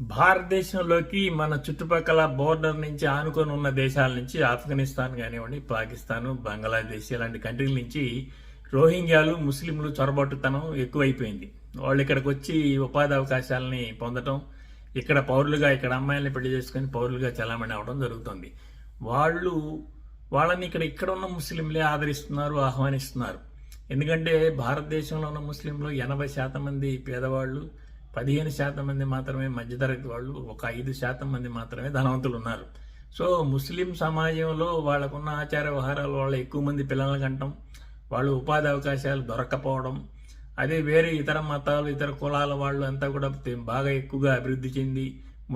భారతదేశంలోకి మన చుట్టుపక్కల బోర్డర్ నుంచి ఆనుకొని ఉన్న దేశాల నుంచి ఆఫ్ఘనిస్తాన్ కానివ్వండి పాకిస్తాన్ బంగ్లాదేశ్ ఇలాంటి కంట్రీల నుంచి రోహింగ్యాలు ముస్లింలు చొరబట్టుతనం ఎక్కువైపోయింది. వాళ్ళు ఇక్కడికి వచ్చి ఉపాధి అవకాశాలని పొందటం ఇక్కడ పౌరులుగా ఇక్కడ అమ్మాయిల్ని పెళ్ళి చేసుకొని పౌరులుగా చలామణి అవడం జరుగుతుంది. వాళ్ళు వాళ్ళని ఇక్కడ ఇక్కడ ఉన్న ముస్లింలే ఆదరిస్తున్నారు ఆహ్వానిస్తున్నారు. ఎందుకంటే భారతదేశంలో ఉన్న ముస్లింలు ఎనభై శాతం మంది పేదవాళ్ళు పదిహేను శాతం మంది మాత్రమే మధ్యతరగతి వాళ్ళు ఒక ఐదు శాతం మంది మాత్రమే ధనవంతులు ఉన్నారు. సో ముస్లిం సమాజంలో వాళ్ళకున్న ఆచార వ్యవహారాల వల్ల ఎక్కువ మంది పిల్లల్ని కంటం వాళ్ళు ఉపాధి అవకాశాలు దొరకపోవడం అదే వేరే ఇతర మతాలు ఇతర కులాల వాళ్ళు అంతా కూడా బాగా ఎక్కువగా అభివృద్ధి చెంది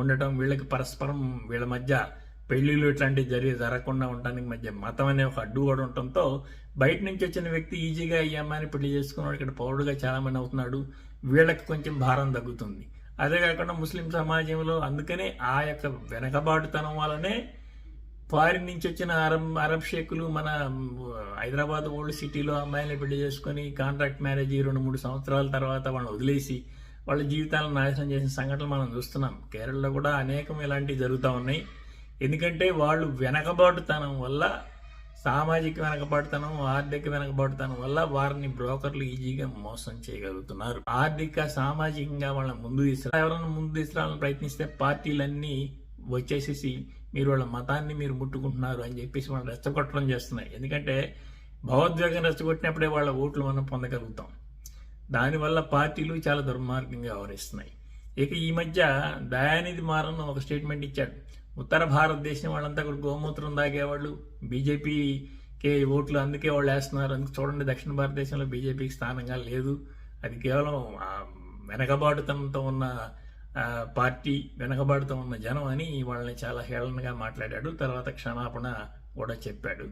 ఉండటం వీళ్ళకి పరస్పరం వీళ్ళ మధ్య పెళ్ళిళ్ళు ఇట్లాంటివి జరిగి జరగకుండా ఉండడానికి మధ్య మతం అనే ఒక అడ్డు కూడా ఉండటంతో బయట నుంచి వచ్చిన వ్యక్తి ఈజీగా ఈ అమ్మాయిని పెళ్ళి చేసుకున్నాడు ఇక్కడ పౌరుడుగా చాలామంది అవుతున్నాడు. వీళ్ళకి కొంచెం భారం తగ్గుతుంది. అదే కాకుండా ముస్లిం సమాజంలో అందుకనే ఆ యొక్క వెనకబాటుతనం వలనే ఫారిన్ నుంచి వచ్చిన అరబ్ అరబ్ షేకులు మన హైదరాబాద్ ఓల్డ్ సిటీలో అమ్మాయిని పెళ్ళి చేసుకొని కాంట్రాక్ట్ మ్యారేజ్ రెండు మూడు సంవత్సరాల తర్వాత వాళ్ళని వదిలేసి వాళ్ళ జీవితాలను నాశనం చేసిన సంఘటనలు మనం చూస్తున్నాం. కేరళలో కూడా అనేకం ఇలాంటివి జరుగుతూ ఉన్నాయి. ఎందుకంటే వాళ్ళు వెనకబాటుతనం వల్ల సామాజిక వెనకబడతనం ఆర్థిక వెనకబడతనం వల్ల వారిని బ్రోకర్లు ఈజీగా మోసం చేయగలుగుతున్నారు. ఆర్థిక సామాజికంగా వాళ్ళని ముందు తీసుకురా ఎవరైనా ముందు తీసుకురావాలని ప్రయత్నిస్తే పార్టీలన్నీ వచ్చేసేసి మీరు వాళ్ళ మతాన్ని మీరు ముట్టుకుంటున్నారు అని చెప్పేసి వాళ్ళు రెచ్చగొట్టడం చేస్తున్నాయి. ఎందుకంటే భావోద్వేగం రెచ్చగొట్టినప్పుడే వాళ్ళ ఓట్లు మనం పొందగలుగుతాం. దానివల్ల పార్టీలు చాలా దుర్మార్గంగా వ్యవహరిస్తున్నాయి. ఇక ఈ మధ్య దయానిధి మారన్ ఒక స్టేట్మెంట్ ఇచ్చాడు. ఉత్తర భారతదేశం వాళ్ళంతా కూడా గోమూత్రం తాగేవాళ్ళు. బీజేపీకి ఓట్లు అందుకే వాళ్ళు వేస్తున్నారు. అందుకు చూడండి దక్షిణ భారతదేశంలో బీజేపీకి స్థానంగా లేదు. అది కేవలం వెనకబాటుతనంతో ఉన్న పార్టీ వెనకబాటుతో ఉన్న జనం అని వాళ్ళని చాలా హేళనగా మాట్లాడాడు. తర్వాత క్షమాపణ కూడా చెప్పాడు.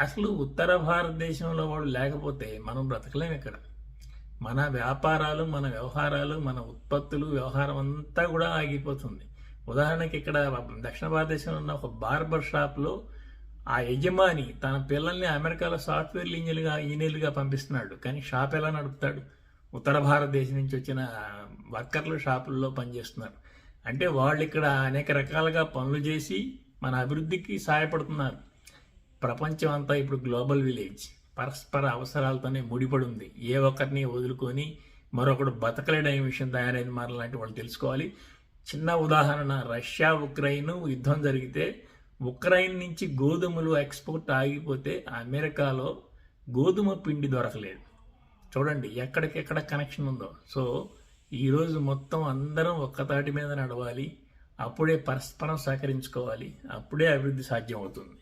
అసలు ఉత్తర భారతదేశంలో వాళ్ళు లేకపోతే మనం బ్రతకలేం ఇక్కడ. మన వ్యాపారాలు మన వ్యవహారాలు మన ఉత్పత్తులు వ్యవహారం అంతా కూడా ఆగిపోతుంది. ఉదాహరణకి ఇక్కడ దక్షిణ భారతదేశంలో ఉన్న ఒక బార్బర్ షాప్లో ఆ యజమాని తన పిల్లల్ని అమెరికాలో సాఫ్ట్వేర్ ఇంజనీర్గా ఇంజనీర్లుగా పంపిస్తున్నాడు. కానీ షాప్ ఎలా నడుపుతాడు? ఉత్తర భారతదేశం నుంచి వచ్చిన వర్కర్లు షాపుల్లో పనిచేస్తున్నారు. అంటే వాళ్ళు ఇక్కడ అనేక రకాలుగా పనులు చేసి మన అభివృద్ధికి సహాయపడుతున్నారు. ప్రపంచం అంతా ఇప్పుడు గ్లోబల్ విలేజ్. పరస్పర అవసరాలతోనే ముడిపడి ఉంది ఏ ఒక్కరిని వదులుకొని మరొకడు బతకలేడనే విషయం తయారైన మరి లాంటి వాళ్ళు తెలుసుకోవాలి. చిన్న ఉదాహరణ రష్యా ఉక్రెయిన్ యుద్ధం జరిగితే ఉక్రెయిన్ నుంచి గోధుమలు ఎక్స్పోర్ట్ ఆగిపోతే అమెరికాలో గోధుమ పిండి దొరకలేదు. చూడండి ఎక్కడికెక్కడ కనెక్షన్ ఉందో. సో ఈరోజు మొత్తం అందరం ఒక్కతాటి మీద నడవాలి. అప్పుడే పరస్పరం సహకరించుకోవాలి. అప్పుడే అభివృద్ధి సాధ్యం అవుతుంది